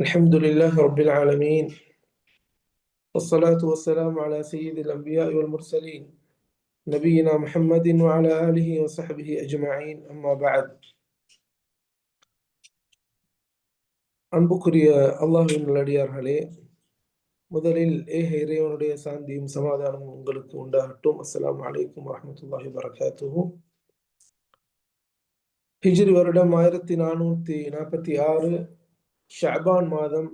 الحمد لله رب العالمين والصلاة والسلام على سيد الأنبياء والمرسلين نبينا محمد وعلى آله وصحبه أجمعين أما بعد அன்புக்குரிய அல்லாஹின் நல்லடியார்களே முதலில் ஏக இறைவனுடைய சாந்தியும் சமாதானமும் உங்களுக்கு உண்டாகட்டும் அஸ்ஸலாமு அலைக்கும் வரஹ்மத்துல்லாஹி வரகாத்துஹு ஹிஜ்ரி வருடம் ஆயிரத்தி நானூத்தி நாற்பத்தி ஆறு ஷஅபான் மாதம்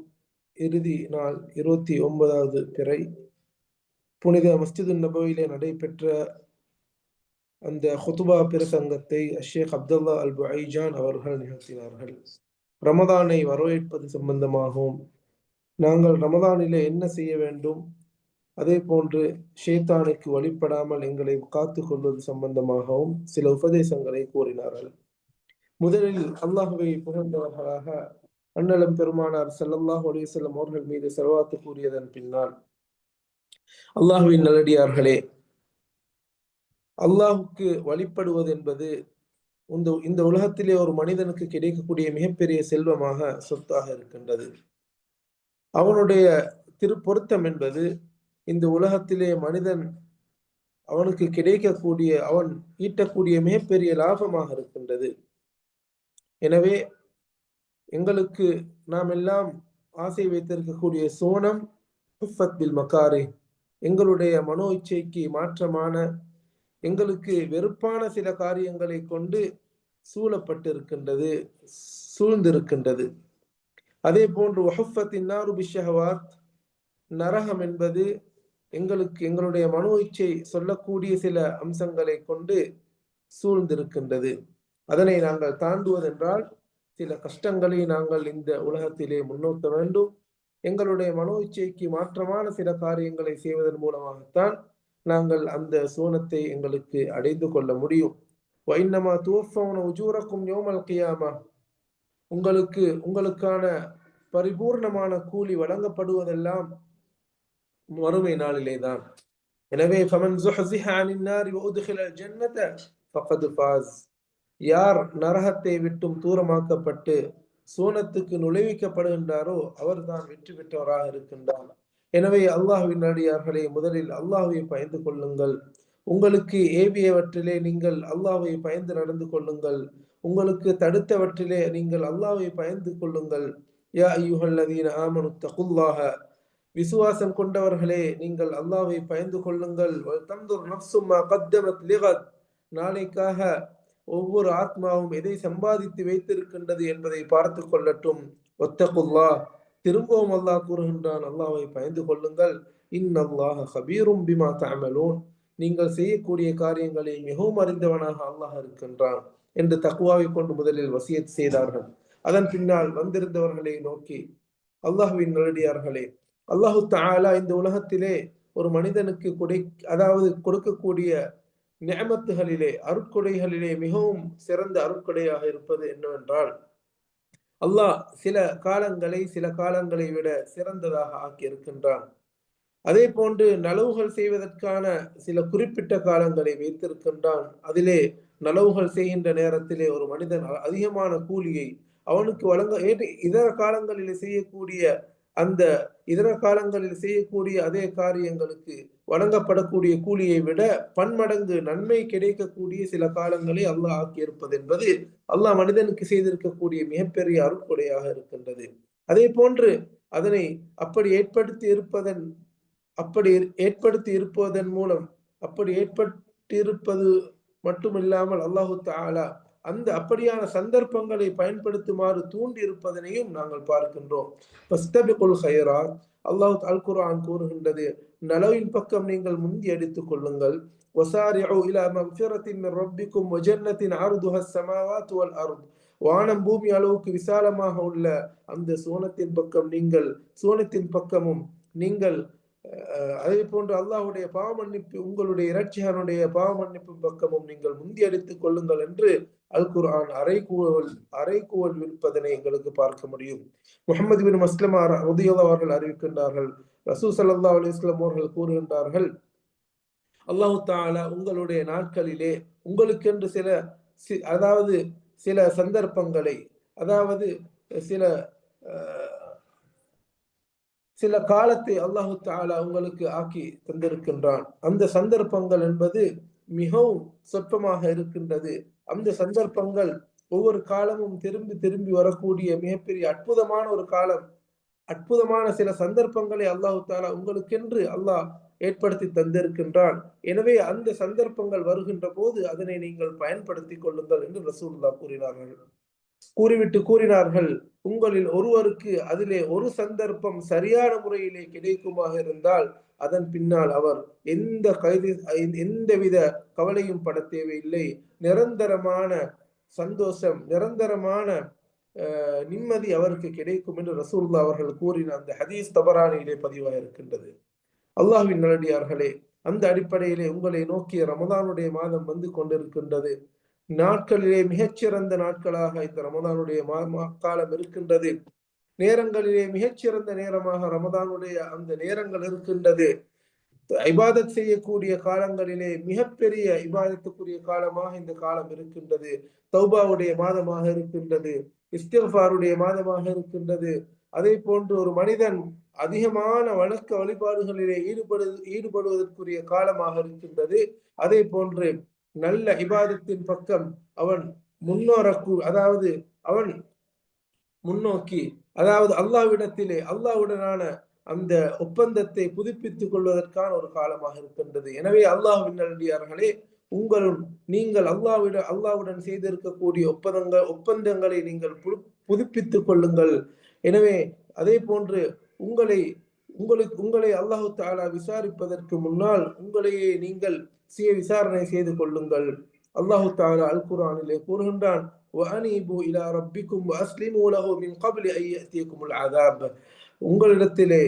இறுதி நாள் இருபத்தி ஒன்பதாவது பிறை. புனித மஸ்ஜிது நபவிலே நடைபெற்ற அந்த ஹுதுபா பிரசங்கத்தை ஷேக் அப்துல்லா அல் புஐஜான் அவர்கள் நிகழ்த்தினார்கள். ரமதானை வரவேற்பது சம்பந்தமாகவும் நாங்கள் ரமதானிலே என்ன செய்ய வேண்டும்? அதே போன்று ஷேத்தானுக்கு வழிபடாமல் எங்களை காத்து கொள்வது சம்பந்தமாகவும் சில உபதேசங்களை கூறினார்கள். முதலில் அல்லாஹுவை புகழ்ந்தவர்களாக அண்ணலம் பெருமானார் ஸல்லல்லாஹு அலைஹி வஸல்லம் அவர்கள் மீது செலவாத்து கூறியதன் பின்னால். அல்லாஹுவின் நல்லடியார்களே அல்லாஹுக்கு வழிபடுவது என்பது இந்த இந்த உலகத்திலே ஒரு மனிதனுக்கு கிடைக்கக்கூடிய மிகப்பெரிய செல்வமாக சொத்தாக இருக்கின்றது. அவனுடைய திருப்பொருத்தம் என்பது இந்த உலகத்திலே மனிதன் அவனுக்கு கிடைக்கக்கூடிய அவன் ஈட்டக்கூடிய மிகப்பெரிய லாபமாக இருக்கின்றது. எனவே எங்களுக்கு நாம் எல்லாம் ஆசை வைத்திருக்கக்கூடிய சோனம் ஹுஃபத் பில் மக்காரி எங்களுடைய மனோ இச்சைக்கு மாற்றமான எங்களுக்கு வெறுப்பான சில காரியங்களை கொண்டு சூழப்பட்டிருக்கின்றது சூழ்ந்திருக்கின்றது. அதே போன்று வஹஃபத்தின் நாரு பிஷஹவாத் நரகம் என்பது எங்களுக்கு எங்களுடைய மனோ இச்சை சொல்லக்கூடிய சில அம்சங்களை கொண்டு சூழ்ந்திருக்கின்றது. அதனை நாங்கள் தாண்டுவதென்றால் சில கஷ்டங்களை நாங்கள் இந்த உலகத்திலே முன்னோக்க வேண்டும். எங்களுடைய மனோ இச்சைக்கு மாற்றமான சில காரியங்களை செய்வதன் மூலமாகத்தான் நாங்கள் அந்த சோனத்தை எங்களுக்கு அடைந்து கொள்ள முடியும். வைன்னமா துவஃபவன உஜூரக்கும் யோமல் கியாமா. உங்களுக்கு உங்களுக்கான பரிபூர்ணமான கூலி வழங்கப்படுவதெல்லாம் மறுமை நாளிலே தான் எனவே ஃபமன் ஜுஹ்ஸிஹா அனின் நாரி வஉதுகிலல் ஜன்னத ஃபகத் ஃபாஸ். யார் நரகத்தை விட்டும் தூரமாக்கப்பட்டு சூனத்துக்கு நுழைவிக்கப்படுகின்றாரோ அவர்தான் வெற்றி பெற்றவராக இருக்கின்றார். எனவே அல்லாஹுவின் அடியார்களை முதலில் அல்லாஹுவை பயந்து கொள்ளுங்கள். உங்களுக்கு ஏவியவற்றிலே நீங்கள் அல்லாஹுவை பயந்து நடந்து கொள்ளுங்கள். உங்களுக்கு தடுத்தவற்றிலே நீங்கள் அல்லாஹுவை பயந்து கொள்ளுங்கள். யா ஐயுஹல்லதீன ஆமனு தகுல்லாஹ விசுவாசம் கொண்டவர்களே நீங்கள் அல்லாஹை பயந்து கொள்ளுங்கள். நாளைக்காக ஒவ்வொரு ஆத்மாவும் எதை சம்பாதித்து வைத்திருக்கின்றது என்பதை பார்த்து கொள்ளட்டும். ஒத்தகுல்லா திரும்பவும் அல்லாஹ் கூறுகின்றான் அல்லாவை பயந்து கொள்ளுங்கள். இன் அல்லாஹ் ஹபீரும் பிமா தஅமலூன். நீங்கள் செய்யக்கூடிய காரியங்களை மிகவும் அறிந்தவனாக அல்லாஹ் இருக்கின்றான் என்று தக்குவாவை கொண்டு முதலில் வசியத் செய்தார்கள். அதன் பின்னால் வந்திருந்தவர்களை நோக்கி அல்லாஹுவின் நல்லடியார்களே அல்லாஹு தாலா இந்த உலகத்திலே ஒரு மனிதனுக்கு கொடை அதாவது கொடுக்கக்கூடிய நியமத்துகளிலே அருட்கொடைகளிலே மிகவும் சிறந்த அருட்கொடையாக இருப்பது என்னவென்றால் அல்லாஹ் சில காலங்களை சில காலங்களை விட சிறந்ததாக ஆக்கி இருக்கின்றான் அதே போன்று நலவுகள் செய்வதற்கான சில குறிப்பிட்ட காலங்களை வைத்திருக்கின்றான். அதிலே நலவுகள் செய்கின்ற நேரத்திலே ஒரு மனிதன் அதிகமான கூலியை அவனுக்கு வழங்க இதர காலங்களில் செய்யக்கூடிய அந்த இதர காலங்களில் செய்யக்கூடிய அதே காரியங்களுக்கு வழங்கப்படக்கூடிய கூலியை விட பன்மடங்கு நன்மை கிடைக்கக்கூடிய சில காலங்களை அல்லாஹ் ஆக்கியிருப்பது என்பது அல்லாஹ் மனிதனுக்கு செய்திருக்கக்கூடிய மிகப்பெரிய அருட்கொடையாக இருக்கின்றது. அதே போன்று அதனை அப்படி ஏற்படுத்தி இருப்பதன் அப்படி ஏற்படுத்தி இருப்பதன் மூலம் அப்படி ஏற்பட்டிருப்பது மட்டுமில்லாமல் அல்லாஹு தாலா அந்த அப்படியான சந்தர்ப்பங்களை பயன்படுத்துமாறு தூண்டி இருப்பதனையும் நாங்கள் பார்க்கின்றோம். அல்லாஹ் அல் குரான் கூறுகின்றது நலவின் பக்கம் நீங்கள் முந்தி அடித்துக் கொள்ளுங்கள் وسارعوا إلى مغفرة من ربكم وجنة عرضها السماوات والأرض வானம் பூமி அளவுக்கு விசாலமாக உள்ள அந்த சோனத்தின் பக்கம் நீங்கள் சோனத்தின் பக்கமும் நீங்கள் அதே போன்று அல்லாஹுடைய பாவ மன்னிப்பு உங்களுடைய இரட்சிகனுடைய பாவ மன்னிப்பு பக்கமும் நீங்கள் முந்தி அடித்துக் கொள்ளுங்கள் என்று அல் குர்ஆன் அரைகூவல் அரைகூவல் விற்பதனை எங்களுக்கு பார்க்க முடியும். முகமது பின் மஸ்லமா உதயதா அவர்கள் அறிவிக்கின்றார்கள். ரசூ சல்லா அலிஸ்லாம் அவர்கள் கூறுகின்றார்கள் அல்லாஹு தாலா உங்களுடைய நாட்களிலே உங்களுக்கென்று சில அதாவது சில சந்தர்ப்பங்களை அதாவது சில சில காலத்தை அல்லாஹு தாலா உங்களுக்கு ஆக்கி தந்திருக்கின்றான். அந்த சந்தர்ப்பங்கள் என்பது மிகவும் சொற்பமாக இருக்கின்றது. அந்த சந்தர்ப்பங்கள் ஒவ்வொரு காலமும் திரும்பி திரும்பி வரக்கூடிய மிகப்பெரிய அற்புதமான ஒரு காலம். அற்புதமான சில சந்தர்ப்பங்களை அல்லாஹு தாலா உங்களுக்கென்று அல்லாஹ் ஏற்படுத்தி தந்திருக்கின்றான். எனவே அந்த சந்தர்ப்பங்கள் வருகின்ற போது அதனை நீங்கள் பயன்படுத்தி கொள்ளுங்கள் என்று ரசூல்லா கூறினார்கள். கூறிவிட்டு கூறினார்கள். உங்களில் ஒருவருக்கு அதிலே ஒரு சந்தர்ப்பம் சரியான முறையிலே கிடைக்குமாக இருந்தால் அதன் பின்னால் அவர் எந்த கைது எந்தவித கவலையும் பட தேவையில்லை. நிரந்தரமான சந்தோஷம் நிரந்தரமான நிம்மதி அவருக்கு கிடைக்கும் என்று ரசூல்லா அவர்கள் கூறின அந்த ஹதீஸ் தபரானியிலே பதிவாக இருக்கின்றது அல்லாஹின் நல்லடியார்களே அந்த அடிப்படையிலே உங்களை நோக்கிய ரமதானுடைய மாதம் வந்து கொண்டிருக்கின்றது. நாட்களிலே மிகச்சிறந்த நாட்களாக இந்த ரமதானுடைய காலம் இருக்கின்றது. நேரங்களிலே மிகச்சிறந்த நேரமாக ரமதானுடைய அந்த நேரங்கள் இருக்கின்றது. ஐபாதத் செய்யக்கூடிய காலங்களிலே மிகப்பெரிய ஐபாதத்துக்குரிய காலமாக இந்த காலம் இருக்கின்றது. தௌபாவுடைய மாதமாக இருக்கின்றது. இஸ்திஃபாருடைய மாதமாக இருக்கின்றது. அதே போன்று ஒரு மனிதன் அதிகமான வணக்க வழிபாடுகளிலே ஈடுபடு ஈடுபடுவதற்குரிய காலமாக இருக்கின்றது. அதே போன்று நல்ல இபாதத்தின் பக்கம் அவன் முன்னோரக்கு அதாவது அவன் முன்னோக்கி அதாவது அல்லாவிடத்திலே அல்லாவுடனான அந்த ஒப்பந்தத்தை புதுப்பித்துக் கொள்வதற்கான ஒரு காலமாக இருக்கின்றது. எனவே அல்லாஹ்வின் நல்லடியார்களே உங்களும் நீங்கள் அல்லாவிட அல்லாவுடன் செய்திருக்கக்கூடிய ஒப்பந்தங்கள் ஒப்பந்தங்களை நீங்கள் புதுப்பித்துக் கொள்ளுங்கள். எனவே அதே போன்று உங்களை உங்களுக்கு உங்களை அல்லாஹு தாலா விசாரிப்பதற்கு முன்னால் உங்களையே நீங்கள் சுய விசாரணை செய்து கொள்ளுங்கள். அல்லாஹு தாலா அல் குரானிலே கூறுகின்றான் உங்களிடத்திலே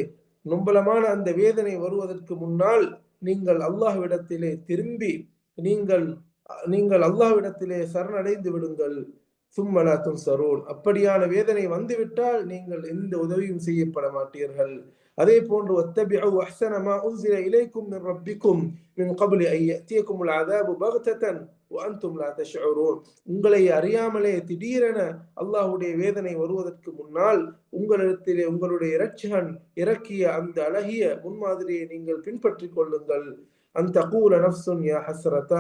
நும்பலமான அந்த வேதனை வருவதற்கு முன்னால் நீங்கள் அல்லாஹ்விடத்திலே திரும்பி நீங்கள் நீங்கள் அல்லாஹ்விடத்திலே சரணடைந்து விடுங்கள். சும்மலா சரோன் அப்படியான வேதனை வந்துவிட்டால் நீங்கள் எந்த உதவியும் செய்யப்பட மாட்டீர்கள். அதே போன்று واتبعوا احسن ما انزل اليكم من ربكم من قبل ان ياتيكم العذاب بغتة وانتم لا تشعرون உங்களை அறியாமலே திடீரென அல்லாஹ்வுடைய வேதனை வருவதற்கு முன்னால் உங்களிடத்திலே உங்களுடைய இரட்சகன் இறக்கிய அந்த அழகிய முன்மாதிரியை நீங்கள் பின்பற்றிக் கொள்ளுங்கள் أن تقول نفس يا حسرة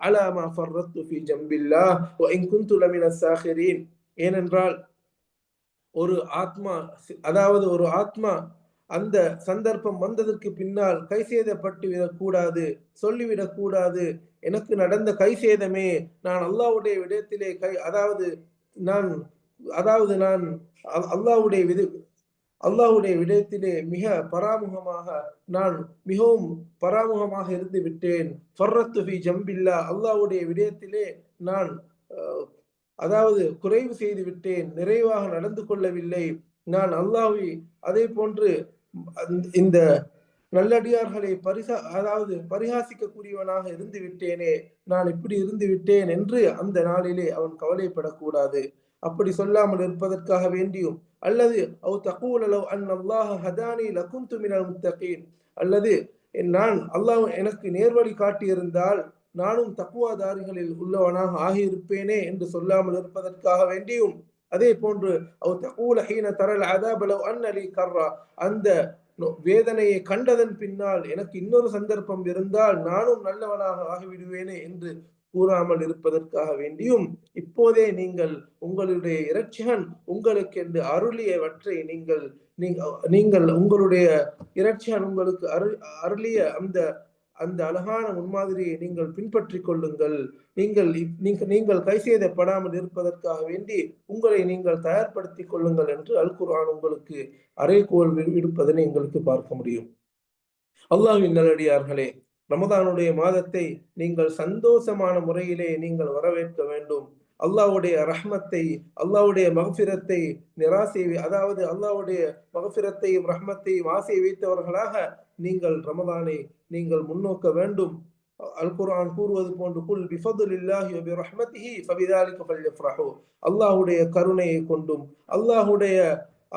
على ما فرطت في جنب الله وإن كنت لمن الساخرين ஏனென்றால் ஒரு ஆத்மா அதாவது ஒரு ஆத்மா அந்த சந்தர்ப்பம் வந்ததற்கு பின்னால் கை சேதப்பட்டு விடக்கூடாது சொல்லிவிடக்கூடாது எனக்கு நடந்த கை சேதமே. நான் அல்லாவுடைய விடத்திலே கை அதாவது நான் அதாவது நான் அல்லாவுடைய வித அல்லாஹுடைய விடயத்திலே மிக பராமுகமாக நான் மிகவும் பராமுகமாக இருந்து விட்டேன். ஃபர்ரத்து ஜம்பில்லா அல்லாவுடைய விடயத்திலே நான் அதாவது குறைவு செய்து விட்டேன். நிறைவாக நடந்து கொள்ளவில்லை. நான் அல்லாஹி அதே போன்று இந்த நல்லடியார்களை பரிசா அதாவது பரிகாசிக்கக்கூடியவனாக இருந்து விட்டேனே நான் இப்படி இருந்து விட்டேன் என்று அந்த நாளிலே அவன் கவலைப்படக்கூடாது. அப்படி சொல்லாமல் இருப்பதற்காக வேண்டியும் அல்லது அவு தகூலோ அன் அல்லாஹ் ஹதானி லகுந்து துமினல் முத்தகீன். அல்லது நான் அல்லாஹ் எனக்கு நேர்வழி காட்டியிருந்தால் நானும் தக்குவாதாரிகளில் உள்ளவனாக ஆகியிருப்பேனே என்று சொல்லாமல் இருப்பதற்காக வேண்டியும் அதே போன்று அன்னலி கர்ரா. அந்த வேதனையை கண்டதன் பின்னால் எனக்கு இன்னொரு சந்தர்ப்பம் இருந்தால் நானும் நல்லவனாக ஆகிவிடுவேனே என்று கூறாமல் இருப்பதற்காக வேண்டியும் இப்போதே நீங்கள் உங்களுடைய இரட்சகன் உங்களுக்கு என்று அருளியவற்றை நீங்கள் நீங்கள் உங்களுடைய இரட்சகன் உங்களுக்கு அரு அருளிய அந்த அந்த அழகான முன்மாதிரியை நீங்கள் பின்பற்றி கொள்ளுங்கள். நீங்கள் நீங்கள் கை செய்தப்படாமல் இருப்பதற்காக வேண்டி உங்களை நீங்கள் தயார்படுத்தி கொள்ளுங்கள் என்று அல் குர்ஆன் உங்களுக்கு அரைகோல் விடுப்பதனை எங்களுக்கு பார்க்க முடியும். அல்லாஹின் நல்லடியார்களே ரமதானுடைய மாதத்தை நீங்கள் சந்தோஷமான முறையிலே நீங்கள் வரவேற்க வேண்டும். அல்லாவுடைய ரஹ்மத்தை அல்லாவுடைய மகபிரத்தை நிராசை அதாவது அல்லாவுடைய மகபிரத்தையும் ரஹ்மத்தையும் ஆசை வைத்தவர்களாக நீங்கள் ரமதானை நீங்கள் முன்னோக்க வேண்டும். அல்குரான் கூறுவது போன்று குல் பிஃபதுலில்லாஹி வ ஃபபிதாலிக ஃபல்யஃப்ரஹு. அல்லாஹ்வுடைய கருணையை கொண்டும் அல்லாஹ்வுடைய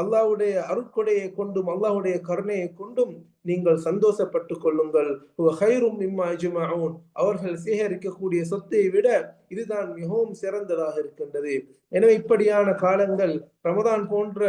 அல்லாஹ்வுடைய அருட்கொடையை கொண்டும் அல்லாஹுடைய கருணையை கொண்டும் நீங்கள் சந்தோஷப்பட்டு கொள்ளுங்கள். அவர்கள் சேகரிக்கக்கூடிய சொத்தை விட இதுதான் மிகவும் சிறந்ததாக இருக்கின்றது. எனவே இப்படியான காலங்கள் ரமதான் போன்ற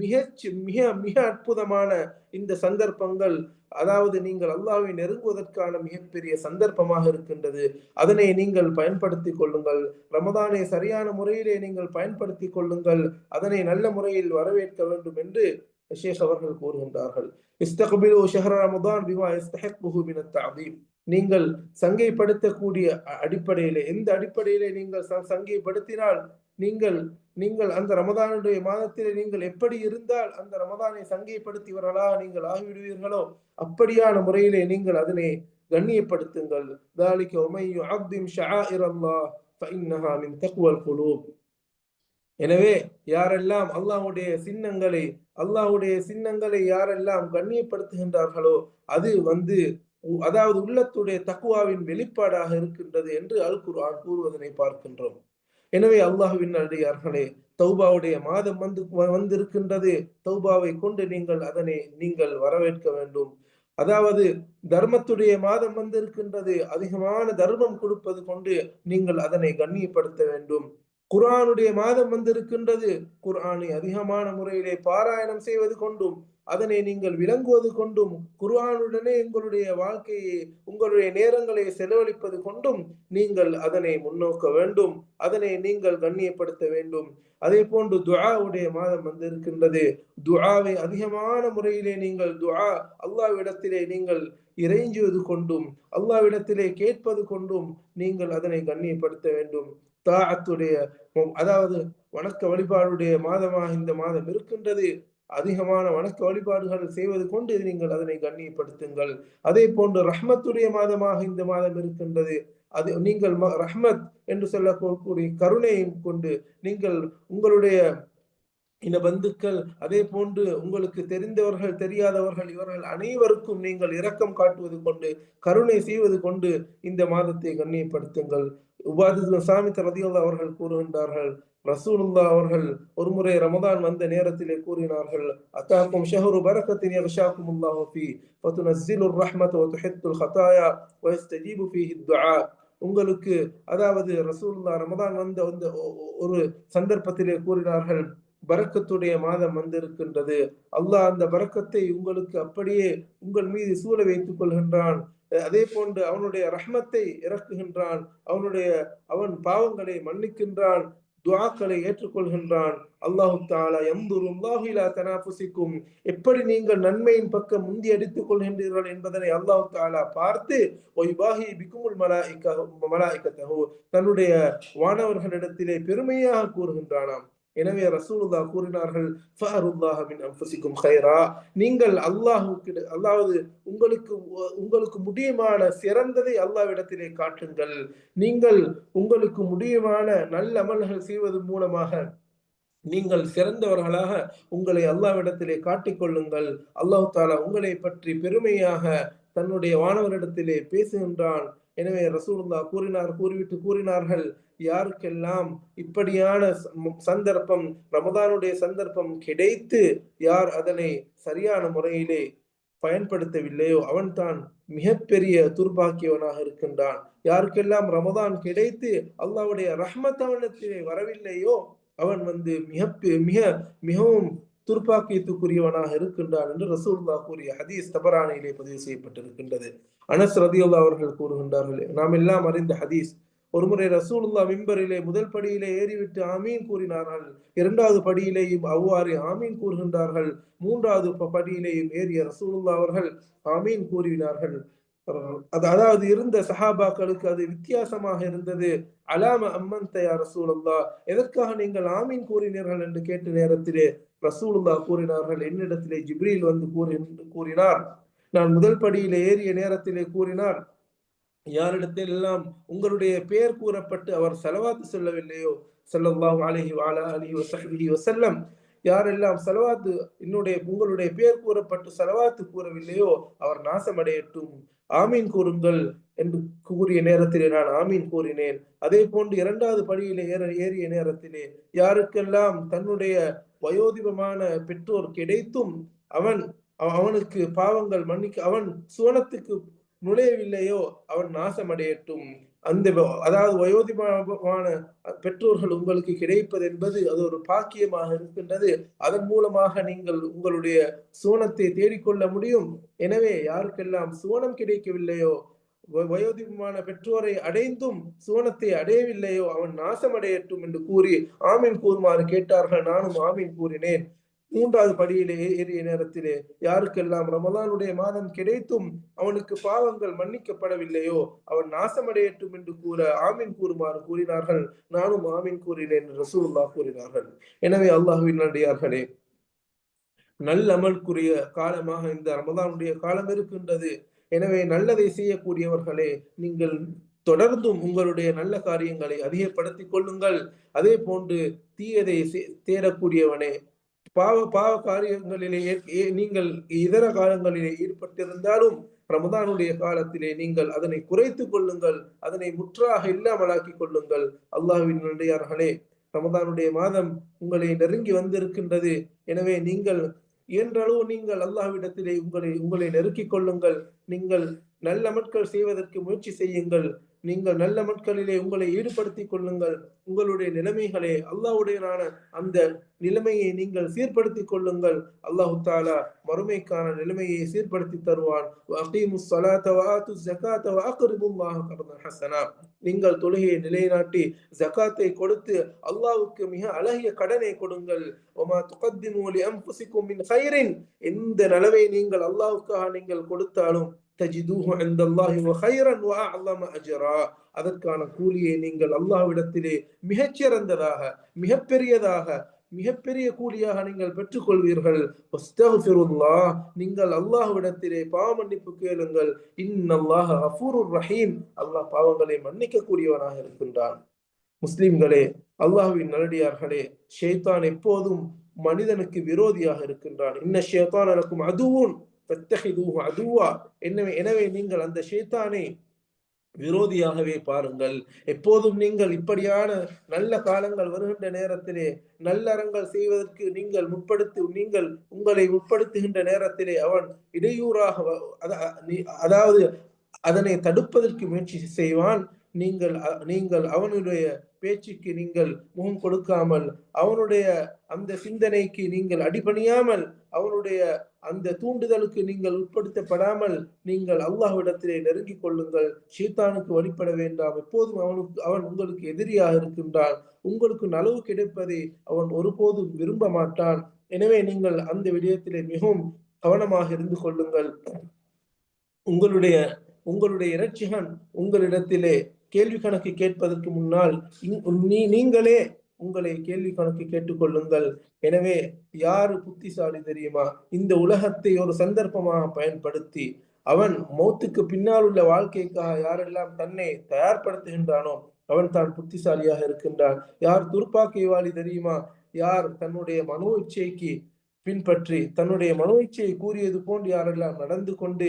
மிக மிக மிக அற்புதமான இந்த சந்தர்ப்பங்கள் அதாவது நீங்கள் அல்லாவை நெருங்குவதற்கான மிகப்பெரிய சந்தர்ப்பமாக இருக்கின்றது. அதனை நீங்கள் பயன்படுத்திக் கொள்ளுங்கள். ரமதானை சரியான முறையிலே நீங்கள் பயன்படுத்திக் கொள்ளுங்கள். அதனை நல்ல முறையில் வரவேற்க வேண்டும் என்று ஷேக் அவர்கள் கூறுகின்றார்கள். இஸ்தக்பிலு ஷஹர ரமதான் பிமா இஸ்தஹக்குஹு மின தஅதீம் நீங்கள் சங்கைப்படுத்தக்கூடிய அ- அடிப்படையிலே எந்த அடிப்படையிலே நீங்கள் ச- சங்கைப்படுத்தினால் நீங்கள் நீங்கள் அந்த ரமதானுடைய மாதத்தில் நீங்கள் எப்படி இருந்தால் அந்த ரமதானை சங்கைப்படுத்தியவர்களா நீங்கள் ஆகிவிடுவீர்களோ? அப்படியான முறையிலே நீங்கள் அதனை கண்ணியப்படுத்துங்கள். தாலிக்கு ஒமையு அப்திம் ஷாஇரல்லா ஃபைன்னஹா மின் தக்வல் எனவே யாரெல்லாம் அல்லாஹுடைய சின்னங்களை அல்லாஹுடைய சின்னங்களை யாரெல்லாம் கண்ணியப்படுத்துகின்றார்களோ அது வந்து அதாவது உள்ளத்துடைய தக்குவாவின் வெளிப்பாடாக இருக்கின்றது என்று அல் குர்ஆன் கூறுவதனை பார்க்கின்றோம். எனவே அல்லாஹுவின் அடியார்களே தௌபாவுடைய மாதம் வந்து வந்திருக்கின்றது. தௌபாவை கொண்டு நீங்கள் அதனை நீங்கள் வரவேற்க வேண்டும். அதாவது தர்மத்துடைய மாதம் வந்திருக்கின்றது. அதிகமான தர்மம் கொடுப்பது கொண்டு நீங்கள் அதனை கண்ணியப்படுத்த வேண்டும். குர்ஆனுடைய மாதம் வந்திருக்கின்றது. குர்ஆனை அதிகமான முறையிலே பாராயணம் செய்வது கொண்டும் அதனை நீங்கள் விளங்குவது கொண்டும் குர்ஆனுடனே உங்களுடைய வாழ்க்கையை உங்களுடைய நேரங்களை செலவழிப்பது கொண்டும் நீங்கள் அதனை முன்னோக்க வேண்டும். அதனை நீங்கள் கண்ணியப்படுத்த வேண்டும். அதே போன்று துஆவுடைய மாதம் வந்திருக்கின்றது. துஆவை அதிகமான முறையிலே நீங்கள் துஆ அல்லாவிடத்திலே நீங்கள் இறைஞ்சுவது கொண்டும் அல்லாவிடத்திலே கேட்பது கொண்டும் நீங்கள் அதனை கண்ணியப்படுத்த வேண்டும். தாஅத்துடைய அதாவது வணக்க வழிபாடுடைய மாதமாக இந்த மாதம் இருக்கின்றது. அதிகமான வணக்க வழிபாடுகள் செய்வது கொண்டு நீங்கள் அதனை கண்ணியப்படுத்துங்கள். அதே போன்று ரஹ்மத்துடைய மாதமாக இந்த மாதம் இருக்கின்றது. அது நீங்கள் ம- ரஹ்மத் என்று சொல்லக்கூடிய கருணையும் கொண்டு நீங்கள் உங்களுடைய இந்த பந்துக்கள் அதே போன்று உங்களுக்கு தெரிந்தவர்கள் தெரியாதவர்கள் இவர்கள் அனைவருக்கும் நீங்கள் இரக்கம் காட்டுவது கொண்டு கருணை செய்வது கொண்டு இந்த மாதத்தை கண்ணியப்படுத்துங்கள். உபாதி சாமி ரதியுல்லா அவர்கள் கூறுகின்றார்கள் ரசூலுல்லா அவர்கள் ஒரு முறை ரமதான் வந்த நேரத்திலே கூறினார்கள் அத்தாக்கும் ஷஹரு பரக்கத்தின் யக்ஷாக்கும் அல்லாஹு ஃபி ஃபதுனஸ்ஸிலுர் ரஹ்மத் வ துஹித்துல் ஹதாயா வ யஸ்தஜீபு ஃபீஹி துஆ. உங்களுக்கு அதாவது ரசூலுல்லா ரமதான் வந்த ஒரு சந்தர்ப்பத்திலே கூறினார்கள் பரக்கத்துடைய மாதம் வந்திருக்கின்றது. அல்லாஹ் அந்த பரக்கத்தை உங்களுக்கு அப்படியே உங்கள் மீது சூழ வைத்துக் கொள்கின்றான். அதே போன்று அவனுடைய ரஹ்மத்தை இறக்குகின்றான். அவனுடைய அவன் பாவங்களை மன்னிக்கின்றான். துவாக்களை ஏற்றுக்கொள்கின்றான். அல்லாஹு தாலா எம்துருல்லாஹு இலா தனாபுசிக்கும் எப்படி நீங்கள் நன்மையின் பக்கம் முந்தி அடித்துக் கொள்கின்றீர்கள் என்பதனை அல்லாஹு தாலா பார்த்து ஒய்பாஹி பிக்குமுல் மலாயிக்க மலாய்க்கத்தகோ தன்னுடைய வானவர்களிடத்திலே பெருமையாக கூறுகின்றானாம். எனவே ரசூலுல்லா கூறினார்கள் ஃபஅருல்லாஹ மின் நீங்கள் அல்லாஹுக்கு அல்லாவது உங்களுக்கு உங்களுக்கு முடியுமான சிறந்ததை அல்லாவிடத்திலே காட்டுங்கள். நீங்கள் உங்களுக்கு முடியுமான நல்ல அமல்கள் செய்வது மூலமாக நீங்கள் சிறந்தவர்களாக உங்களை அல்லாவிடத்திலே காட்டிக்கொள்ளுங்கள் அல்லாஹ் தாலா உங்களை பற்றி பெருமையாக தன்னுடைய வானவரிடத்திலே பேசுகின்றான். எனவே ரசூலுல்லா கூறினார் கூறிவிட்டு கூறினார்கள் யாருக்கெல்லாம் இப்படியான சந்தர்ப்பம் ரமதானுடைய சந்தர்ப்பம் கிடைத்து யார் அதனை சரியான முறையிலே பயன்படுத்தவில்லையோ அவன்தான் மிகப்பெரிய துர்பாக்கியவனாக இருக்கின்றான். யாருக்கெல்லாம் ரமதான் கிடைத்து அல்லாவுடைய ரஹ்மத் அவனத்திலே வரவில்லையோ அவன் வந்து மிக பெ- மிக மிகவும் துர்ப்பாக்கியத்துக்குரியவனாக இருக்கின்றான் என்று ரசூல்லா கூறிய ஹதீஸ் தபரானையிலே பதிவு செய்யப்பட்டிருக்கின்றது. அனஸ் ரதியுல்லா அவர்கள் கூறுகின்றார்கள் நாம் எல்லாம் அறிந்த ஹதீஸ் ஒருமுறை ரசூலுல்லா மிம்பரிலே முதல் படியிலே ஏறிவிட்டு ஆமீன் கூறினார்கள். இரண்டாவது படியிலேயும் அவ்வாறு ஆமீன் கூறுகின்றார்கள். மூன்றாவது ப- படியிலேயும் ஏறிய ரசூலுல்லா அவர்கள் ஆமீன் கூறினார்கள். அது அதாவது இருந்த சஹாபாக்களுக்கு அது வித்தியாசமாக இருந்தது. அலாம அம்மன் தயா ரசூலுல்லா எதற்காக நீங்கள் ஆமீன் கூறினீர்கள்? என்று கேட்ட நேரத்திலே ரசூலுல்லா கூறினார்கள் என்னிடத்திலே ஜிப்ரீல் வந்து கூறி கூறினார். நான் முதல் படியிலே ஏறிய நேரத்திலே கூறினார் யாரிடத்தில் எல்லாம் உங்களுடைய பெயர் கூறப்பட்டு அவர் செலவாத்து சொல்லவில்லையோ? ஸல்லல்லாஹு அலைஹி வஅலா அலிஹி வஸஹ்பிஹி செல்லம் யாரெல்லாம் செலவாத்து என்னுடைய உங்களுடைய பெயர் கூறப்பட்டு செலவாத்து கூறவில்லையோ அவர் நாசமடையட்டும். ஆமீன் கூறுங்கள் என்று கூறிய நேரத்திலே நான் ஆமீன் கூறினேன். அதே போன்று இரண்டாவது படியிலே ஏற ஏறிய நேரத்திலே யாருக்கெல்லாம் தன்னுடைய வயோதிபமான பெற்றோர் கிடைத்தும் அவன் அவனுக்கு பாவங்கள் மன்னிக்க அவன் சுவனத்துக்கு நுழையவில்லையோ அவன் நாசமடையட்டும். அந்த அதாவது வயோதிபமான பெற்றோர்கள் உங்களுக்கு கிடைப்பது என்பது அது ஒரு பாக்கியமாக இருக்கின்றது. அதன் மூலமாக நீங்கள் உங்களுடைய சுவனத்தை தேடிக்கொள்ள முடியும். எனவே யாருக்கெல்லாம் சுவனம் கிடைக்கவில்லையோ வயோதிபமான பெற்றோரை அடைந்தும் சுவனத்தை அடையவில்லையோ அவன் நாசமடையட்டும் என்று கூறி ஆமீன் கூறுமாறு கேட்டார்கள். நானும் ஆமீன் கூறினேன். மூன்றாவது படியிலே ஏறிய நேரத்திலே யாருக்கெல்லாம் ரமதானுடைய மாதம் கிடைத்தும் அவனுக்கு பாவங்கள் மன்னிக்கப்படவில்லையோ அவன் நாசமடையட்டும் என்று கூற ஆமீன் கூறுமாறு கூறினார்கள். நானும் ஆமீன் கூறினேன் என்று ரசூல்லா கூறினார்கள். எனவே அல்லாஹுவின் நடிகார்களே நல்லமல்குரிய காலமாக இந்த ரமதானுடைய காலம் இருக்கின்றது. எனவே நல்லதை செய்யக்கூடியவர்களே நீங்கள் தொடர்ந்தும் உங்களுடைய நல்ல காரியங்களை அதிகப்படுத்திக் கொள்ளுங்கள். அதே போன்று தீயதை தேடக்கூடியவனே பாவ பாவ காரியங்களிலே நீங்கள் இதர காலங்களிலே ஈடுபட்டிருந்தாலும் ரமதானுடைய காலத்திலே நீங்கள் அதனை குறைத்துக் கொள்ளுங்கள். அதனை முற்றாக இல்லாமலாக்கிக் கொள்ளுங்கள். அல்லாஹுவின் நன்றியார்களே ரமதானுடைய மாதம் உங்களை நெருங்கி வந்திருக்கின்றது. எனவே நீங்கள் இயன்றளவு நீங்கள் அல்லாஹ்விடத்திலே உங்களை உங்களை நெருக்கிக் கொள்ளுங்கள். நீங்கள் நல்ல மக்கள் செய்வதற்கு முயற்சி செய்யுங்கள். நீங்கள் நல்ல மக்களிலே உங்களை ஈடுபடுத்திக் கொள்ளுங்கள். உங்களுடைய நிலைமைகளே அல்லாஹுடையனான அந்த நிலைமையை நீங்கள் சீர்படுத்திக் கொள்ளுங்கள். அல்லாஹு தாலா மறுமைக்கான நிலைமையை சீர்படுத்தி தருவான். நீங்கள் தொழுகையை நிலைநாட்டி ஜகாத்தை கொடுத்து அல்லாவுக்கு மிக அழகிய கடனை கொடுங்கள். எந்த நலவை நீங்கள் அல்லாவுக்காக நீங்கள் கொடுத்தாலும் தஜிதூஹு இந்தல்லாஹி வஹைரன் அல்லாம அஜரா. அதற்கான கூலியை நீங்கள் அல்லாஹ்விடத்திலே மிகச்சிறந்ததாக மிகப்பெரியதாக மிகப்பெரிய கூலியாக நீங்கள் பெற்றுக்கொள்வீர்கள். நீங்கள் அல்லாஹ்விடத்திலே பாவ மன்னிப்பு கேளுங்கள். இன்னல்லாஹ் அஃபூருர் ரஹீம். அல்லாஹ் பாவங்களை மன்னிக்க கூடியவனாக இருக்கின்றான். முஸ்லிம்களே அல்லாஹுவின் நல்லடியார்களே ஷேத்தான் எப்போதும் மனிதனுக்கு விரோதியாக இருக்கின்றான். இன்ன ஷேத்தான் எனக்கும் அதுவும் அதுவா என்னவே எனவே நீங்கள் அந்த ஷேத்தானை விரோதியாகவே பாருங்கள். எப்போதும் நீங்கள் இப்படியான நல்ல காலங்கள் வருகின்ற நேரத்திலே நல்லறங்கள் செய்வதற்கு நீங்கள் முற்படுத்தி நீங்கள் உங்களை முற்படுத்துகின்ற நேரத்திலே அவன் இடையூறாக அதாவது அதனை தடுப்பதற்கு முயற்சி செய்வான். நீங்கள் நீங்கள் அவனுடைய பேச்சுக்கு நீங்கள் முகம் கொடுக்காமல் அவனுடைய அந்த சிந்தனைக்கு நீங்கள் அடிபணியாமல் அவனுடைய அந்த தூண்டுதலுக்கு நீங்கள் உட்படுத்தப்படாமல் நீங்கள் அல்லாஹ்விடத்திலே நெருங்கிக் கொள்ளுங்கள். ஷீத்தானுக்கு வழிபட வேண்டாம். எப்போதும் அவனுக்கு அவன் உங்களுக்கு எதிரியாக இருக்கின்றான். உங்களுக்கு நலவு கிடைப்பதை அவன் ஒருபோதும் விரும்ப மாட்டான். எனவே நீங்கள் அந்த விடயத்திலே மிகவும் கவனமாக இருந்து கொள்ளுங்கள். உங்களுடைய உங்களுடைய இரட்சிகன் உங்களிடத்திலே கேள்வி கணக்கு கேட்பதற்கு முன்னால் நீங்களே உங்களை கேள்வி கணக்கு கேட்டுக்கொள்ளுங்கள். எனவே யாரு புத்திசாலி தெரியுமா? இந்த உலகத்தை ஒரு சந்தர்ப்பமாக பயன்படுத்தி அவன் மௌத்துக்கு பின்னால் உள்ள வாழ்க்கைக்காக யாரெல்லாம் தன்னை தயார்படுத்துகின்றானோ அவன் தான் புத்திசாலியாக இருக்கின்றான். யார் துர்ப்பாக்கியவாளி தெரியுமா? யார் தன்னுடைய மனோ இச்சைக்கு பின்பற்றி தன்னுடைய மனோ இச்சையை கூறியது போன்று யாரெல்லாம் நடந்து கொண்டு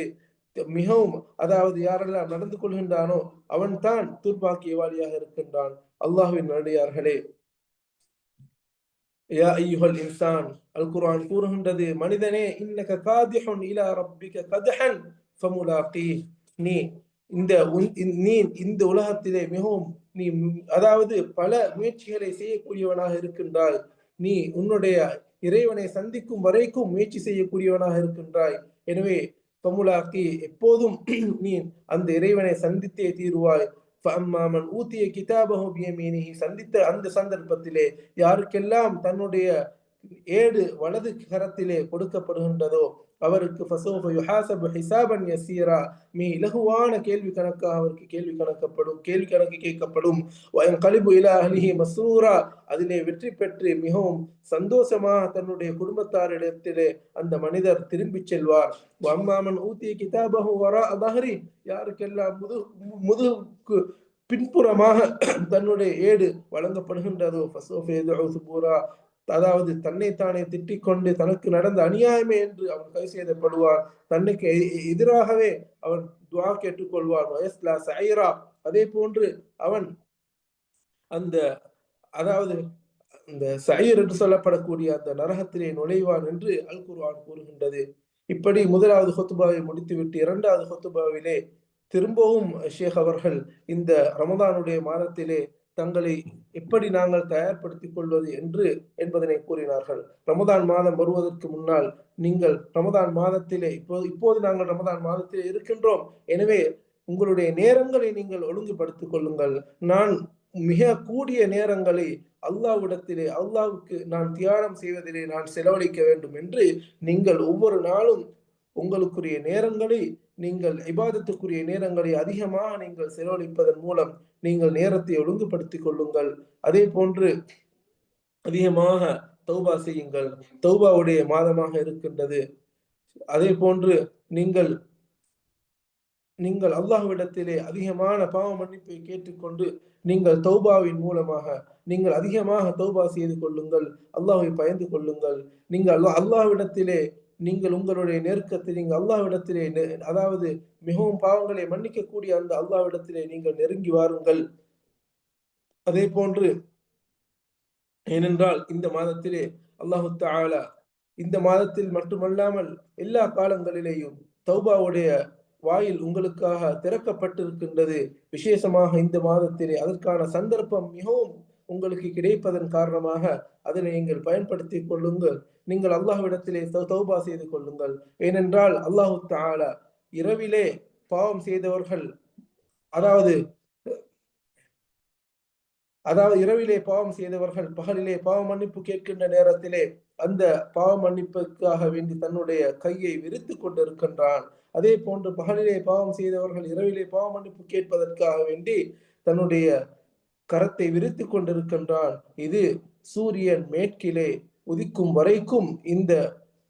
மிகவும் அதாவது யாரெல்லாம் நடந்து கொள்கின்றானோ அவன் தான் துர்பாக்கியவாளியாக இருக்கின்றான். அல்லாஹுவின் நடிகார்களே யா ஐயுஹல் இன்சான் அல் குரான் கூறுகின்றது மனிதனே இன்னக காதிஹுன் இலா ரப்பிக கதஹன் ஃபமுலாகி நீ இந்த நீ இந்த உலகத்திலே மிகவும் நீ அதாவது பல முயற்சிகளை செய்யக்கூடியவனாக இருக்கின்றாய் நீ உன்னுடைய இறைவனை சந்திக்கும் வரைக்கும் முயற்சி செய்யக்கூடியவனாக இருக்கின்றாய். எனவே பமுலாக்கி எப்போதும் நீ அந்த இறைவனை சந்தித்தே தீருவாய். அம்மாமன் ஊத்திய கிதாபஹு பியமீனிஹி சந்தித்த அந்த சந்தர்ப்பத்திலே யாருக்கெல்லாம் தன்னுடைய ஏடு வலது கரத்திலே கொடுக்கப்படுகின்றதோ அவருக்கு ஃபசோஃப யுஹாசபு ஹிசாபன் யசீரா. மீ இலகுவான கேள்வி கணக்காக அவருக்கு கேள்வி கணக்கப்படும் கேள்வி கணக்கு கேட்கப்படும். கலிபு இலா அலிஹி மசூரா. அதிலே வெற்றி பெற்று மிகவும் சந்தோஷமாக தன்னுடைய குடும்பத்தாரிடத்திலே அந்த மனிதர் திரும்பி செல்வார். அம்மாமன் ஊத்திய கிதாபஹு வரா அபஹரி. யாருக்கெல்லாம் முது முதுகுக்கு பின்புறமாக தன்னுடைய ஏடு வழங்கப்படுகின்றதோ ஃபசோஃபே சுபூரா. அதாவது தன்னைத்தானே திட்டிக் கொண்டு தனக்கு நடந்த அநியாயமே என்று அவன் கை செய்தப்படுவான் தன்னைக்கு எதிராகவே அவன் துவா கேட்டுக்கொள்வான். சைரா. அதே போன்று அவன் அந்த அதாவது இந்த சயிர் என்று சொல்லப்படக்கூடிய அந்த நரகத்திலே நுழைவான் என்று அல் குர்வான் கூறுகின்றது. இப்படி முதலாவது ஹொத்துபாவை முடித்துவிட்டு இரண்டாவது ஹொத்துபாவிலே திரும்பவும் ஷேக் அவர்கள் இந்த ரமதானுடைய மாதத்திலே தங்களை எப்படி நாங்கள் தயார்படுத்திக் கொள்வது என்று என்பதனை கூறினார்கள். ரமதான் மாதம் வருவதற்கு முன்னால் நீங்கள் ரமதான் மாதத்திலே இப்போது இப்போது நாங்கள் ரமதான் மாதத்திலே இருக்கின்றோம். எனவே உங்களுடைய நேரங்களை நீங்கள் ஒழுங்குபடுத்திக் கொள்ளுங்கள். நான் மிக கூடிய நேரங்களை அல்லாவிடத்திலே அல்லாவுக்கு நான் தியானம் செய்வதிலே நான் செலவழிக்க வேண்டும் என்று நீங்கள் ஒவ்வொரு நாளும் உங்களுக்குரிய நேரங்களை நீங்கள் இபாதத்துக்குரிய நேரங்களை அதிகமாக நீங்கள் செலவழிப்பதன் மூலம் நீங்கள் நேரத்தை ஒழுங்குபடுத்திக் கொள்ளுங்கள். அதே போன்று அதிகமாக தௌபா செய்யுங்கள். தௌபாவுடைய மாதமாக இருக்கின்றது. அதே போன்று நீங்கள் நீங்கள் அல்லாஹ்விடத்திலே அதிகமான பாவ மன்னிப்பை கேட்டுக்கொண்டு நீங்கள் தௌபாவின் மூலமாக நீங்கள் அதிகமாக தௌபா செய்து கொள்ளுங்கள். அல்லாஹை பயந்து கொள்ளுங்கள். நீங்கள் அல்லாஹ் அல்லாஹ்விடத்திலே நீங்கள் உங்களுடைய நெருக்கத்தை நீங்கள் அல்லாவிடத்திலே அதாவது மிகவும் பாவங்களை மன்னிக்கக்கூடிய அந்த அல்லாவிடத்திலே நீங்கள் நெருங்கி வாருங்கள். அதே போன்று ஏனென்றால் இந்த மாதத்திலே அல்லாஹு தாலா இந்த மாதத்தில் மட்டுமல்லாமல் எல்லா காலங்களிலேயும் தௌபாவுடைய வாயில் உங்களுக்காக திறக்கப்பட்டிருக்கின்றது. விசேஷமாக இந்த மாதத்திலே அதற்கான சந்தர்ப்பம் மிகவும் உங்களுக்கு கிடைப்பதன் காரணமாக அதனை நீங்கள் பயன்படுத்திக் கொள்ளுங்கள். நீங்கள் அல்லாஹ்விடத்திலே தௌபா செய்து கொள்ளுங்கள். ஏனென்றால் அல்லாஹு தால இரவிலே பாவம் செய்தவர்கள் அதாவது அதாவது இரவிலே பாவம் செய்தவர்கள் பகலிலே பாவ மன்னிப்பு கேட்கின்ற நேரத்திலே அந்த பாவ மன்னிப்புக்காக வேண்டி தன்னுடைய கையை விரித்து கொண்டிருக்கின்றான். அதே போன்று பகலிலே பாவம் செய்தவர்கள் இரவிலே பாவ மன்னிப்பு கேட்பதற்காக வேண்டி தன்னுடைய கரத்தை விரித்து கொண்டிருக்கின்றான். இது சூரியன் மேற்கிலே உதிக்கும் வரைக்கும் இந்த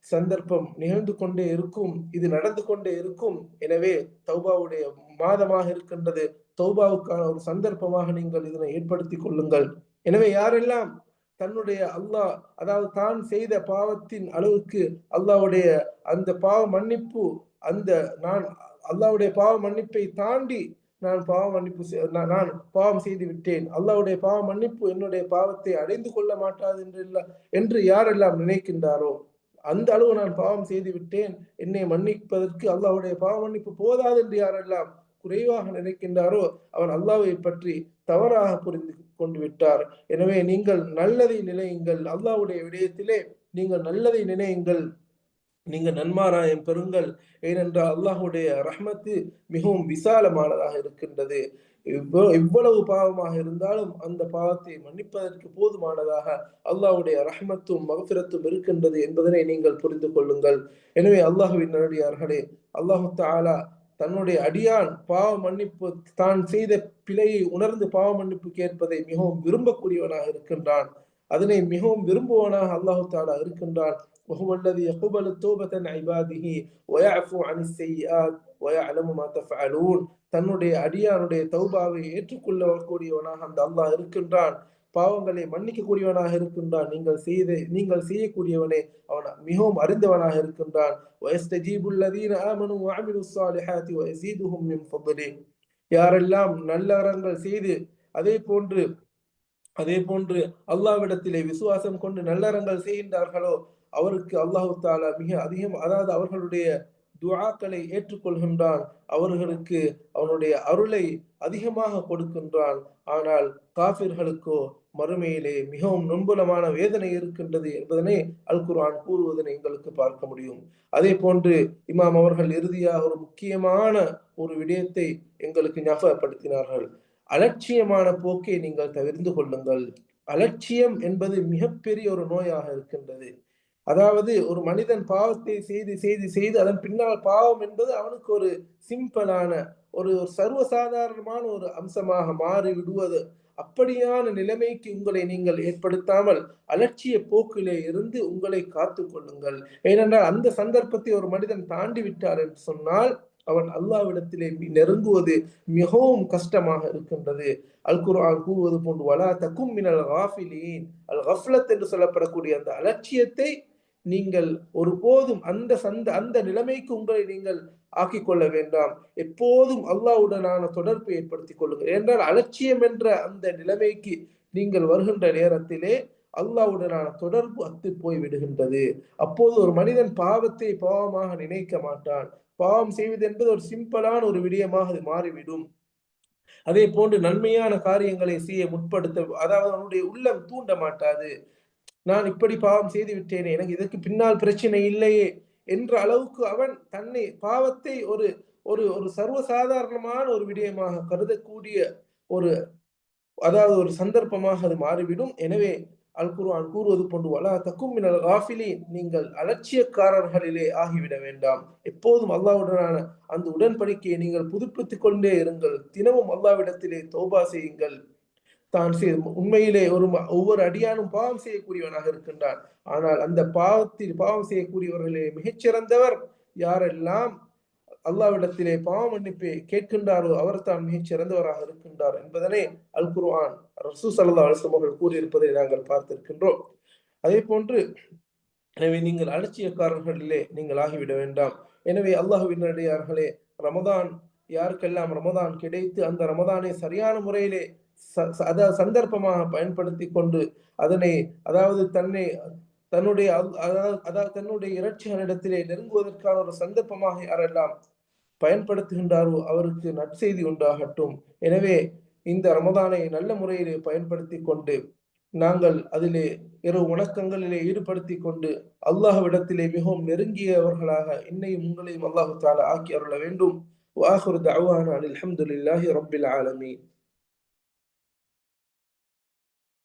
சந்தர்ப்பம் நிகழ்ந்து கொண்டே இருக்கும். இது நடந்து கொண்டே இருக்கும். எனவே தௌபாவுடைய மாதமாக இருக்கின்றது. தௌபாவுக்கான ஒரு சந்தர்ப்பமாக நீங்கள் இதனை ஏற்படுத்தி கொள்ளுங்கள். எனவே யாரெல்லாம் தன்னுடைய அல்லாஹ் அதாவது தான் செய்த பாவத்தின் அளவுக்கு அல்லாவுடைய அந்த பாவ மன்னிப்பு அந்த நான் அல்லாவுடைய பாவ மன்னிப்பை தாண்டி நான் பாவம் மன்னிப்பு நான் பாவம் செய்து விட்டேன். அல்லாவுடைய பாவ மன்னிப்பு என்னுடைய பாவத்தை அடைந்து கொள்ள மாட்டாது என்று என்று யாரெல்லாம் நினைக்கின்றாரோ அந்த அளவு நான் பாவம் செய்து விட்டேன். என்னை மன்னிப்பதற்கு அல்லாவுடைய பாவ மன்னிப்பு போதாது என்று யாரெல்லாம் குறைவாக நினைக்கின்றாரோ அவர் அல்லாவை பற்றி தவறாக புரிந்து கொண்டு விட்டார். எனவே நீங்கள் நல்லதை நினையுங்கள். அல்லாவுடைய விடயத்திலே நீங்கள் நல்லதை நினையுங்கள். நீங்க நன்மாராயம் பெறுங்கள் ஏனென்றால் அல்லாஹுடைய ரஹ்மத்து மிகவும் விசாலமானதாக இருக்கின்றது. எவ்வளவு பாவமாக இருந்தாலும் அந்த பாவத்தை மன்னிப்பதற்கு போதுமானதாக அல்லாஹுடைய ரஹ்மத்தும் மகபிரத்தும் இருக்கின்றது என்பதனை நீங்கள் புரிந்து கொள்ளுங்கள். எனவே அல்லாஹுவின் நடிகார்களே அல்லாஹு தாலா தன்னுடைய அடியான் பாவ மன்னிப்பு தான் செய்த பிழையை உணர்ந்து பாவ மன்னிப்பு கேட்பதை மிகவும் விரும்பக்கூடியவனாக இருக்கின்றான். அதனை மிகவும் விரும்புவனாக அல்லாஹு தாலா இருக்கின்றான் وهو الذي يقبل التوبة عن عباده ويعفو عن السيئات ويعلم ما تفعلون தன்னுடைய அடியானுடைய தௌபாவை ஏற்றுக்கொள்ளக்கூடியவனாக அந்த அல்லாஹ் இருக்கின்றான் பாவங்களை மன்னிக்கக்கூடியவனாக இருக்கின்றான் நீங்கள் செய்த நீங்கள் செய்யக்கூடியவனே அவன் மிகவும் அறிந்தவனாக இருக்கின்றான் யாரெல்லாம் நல்லறங்கள் செய்து அதே போன்று அதே போன்று அல்லாவிடத்திலே விசுவாசம் கொண்டு நல்லறங்கள் செய்கின்றார்களோ அவருக்கு அல்லாஹு தாலா மிக அதிகம் அதாவது அவர்களுடைய துவாக்களை ஏற்றுக்கொள்கின்றான் அவர்களுக்கு அவனுடைய அருளை அதிகமாக கொடுக்கின்றான். ஆனால் காபிர்களுக்கோ மறுமையிலே மிகவும் நுண்புலமான வேதனை இருக்கின்றது என்பதனை அல் குர்ஆன் கூறுவதனை எங்களுக்கு பார்க்க முடியும். அதே போன்று இமாம் அவர்கள் இறுதியாக ஒரு முக்கியமான ஒரு விடயத்தை எங்களுக்கு ஞாபகப்படுத்தினார்கள். அலட்சியமான போக்கை நீங்கள் தவிர்ந்து கொள்ளுங்கள். அலட்சியம் என்பது மிகப்பெரிய ஒரு நோயாக இருக்கின்றது. அதாவது ஒரு மனிதன் பாவத்தை செய்து செய்து செய்து அதன் பின்னால் பாவம் என்பது அவனுக்கு ஒரு சிம்பிளான ஒரு சர்வசாதாரணமான ஒரு அம்சமாக மாறி விடுவது அப்படியான நிலைமைக்கு உங்களை நீங்கள் ஏற்படுத்தாமல் அலட்சிய போக்கிலே இருந்து உங்களை காத்து கொள்ளுங்கள். ஏனென்றால் அந்த சந்தர்ப்பத்தை ஒரு மனிதன் தாண்டி விட்டார் என்று சொன்னால் அவன் அல்லாவிடத்திலே நெருங்குவது மிகவும் கஷ்டமாக இருக்கின்றது. அல் குர்ஆன் கூறுவது போன்று வலா தக்கும் மினல் காஃபிலீன். அல் ஹஃப்லத் என்று சொல்லப்படக்கூடிய அந்த அலட்சியத்தை நீங்கள் ஒருபோதும் அந்த சந்த அந்த நிலைமைக்கு உங்களை நீங்கள் ஆக்கிக்கொள்ள வேண்டாம். எப்போதும் அல்லாவுடனான தொடர்பு ஏற்படுத்திக் கொள்ளுங்கள். என்றால் அலட்சியம் என்ற அந்த நிலைமைக்கு நீங்கள் வருகின்ற நேரத்திலே அல்லாவுடனான தொடர்பு அத்து போய் விடுகின்றது. அப்போது ஒரு மனிதன் பாவத்தை பாவமாக நினைக்க மாட்டான். பாவம் செய்வது என்பது ஒரு சிம்பிளான ஒரு விடயமாக அது மாறிவிடும். அதே போன்று நன்மையான காரியங்களை செய்ய முற்படுத்த அதாவது அவனுடைய உள்ளம் தூண்ட மாட்டாது. நான் இப்படி பாவம் செய்து விட்டேனே எனக்கு இதற்கு பின்னால் பிரச்சனை இல்லையே என்ற அளவுக்கு அவன் தன்னை பாவத்தை ஒரு ஒரு ஒரு சர்வசாதாரணமான ஒரு விடயமாக கருதக்கூடிய ஒரு அதாவது ஒரு சந்தர்ப்பமாக அது மாறிவிடும். எனவே அல் குர்ஆன் கூறுவது போன்று வலா தக்கும் மினல் காஃபிலி நீங்கள் அலட்சியக்காரர்களிலே ஆகிவிட வேண்டாம். எப்போதும் அல்லாவுடனான அந்த உடன்படிக்கையை நீங்கள் புதுப்பித்துக் கொண்டே இருங்கள். தினமும் அல்லாவிடத்திலே தௌபா செய்யுங்கள். தான் உண்மையிலே ஒரு ஒவ்வொரு அடியானும் பாவம் செய்யக்கூடியவனாக இருக்கின்றான். ஆனால் அந்த பாவத்தில் பாவம் செய்யக்கூடியவர்களே மிகச்சிறந்தவர். யாரெல்லாம் அல்லாவிடத்திலே பாவ மன்னிப்பை கேட்கின்றாரோ அவர் தான் மிகச் சிறந்தவராக இருக்கின்றார் என்பதனை அல் குர்ஆன் ரசூ சல்லா அலிஸ்லம் அவர்கள் கூறியிருப்பதை நாங்கள் பார்த்திருக்கின்றோம். அதே போன்று எனவே நீங்கள் அலட்சியக்காரர்களிலே நீங்கள் ஆகிவிட வேண்டாம். எனவே அல்லாஹுவினடியார்களே ரமதான் யாருக்கெல்லாம் ரமதான் கிடைத்து அந்த ரமதானை சரியான முறையிலே அதாவது சந்தர்ப்பமாக பயன்படுத்தி கொண்டு அதனை அதாவது தன்னை தன்னுடைய அதாவது அதாவது தன்னுடைய இறைச்சிகளிடத்திலே நெருங்குவதற்கான ஒரு சந்தர்ப்பமாக யாரெல்லாம் பயன்படுத்துகின்றாரோ அவருக்கு நற்செய்தி உண்டாகட்டும். எனவே இந்த ரமதானை நல்ல முறையிலே பயன்படுத்தி கொண்டு நாங்கள் அதிலே இரவு வணக்கங்களிலே ஈடுபடுத்தி கொண்டு அல்லாஹ்விடத்திலே மிகவும் நெருங்கியவர்களாக என்னையும் உங்களையும் அல்லாஹு தாலா ஆக்கி அருள வேண்டும். வாஹுர் தஅவானா அல்ஹம்துலில்லாஹி ரபில் ஆலமீன்.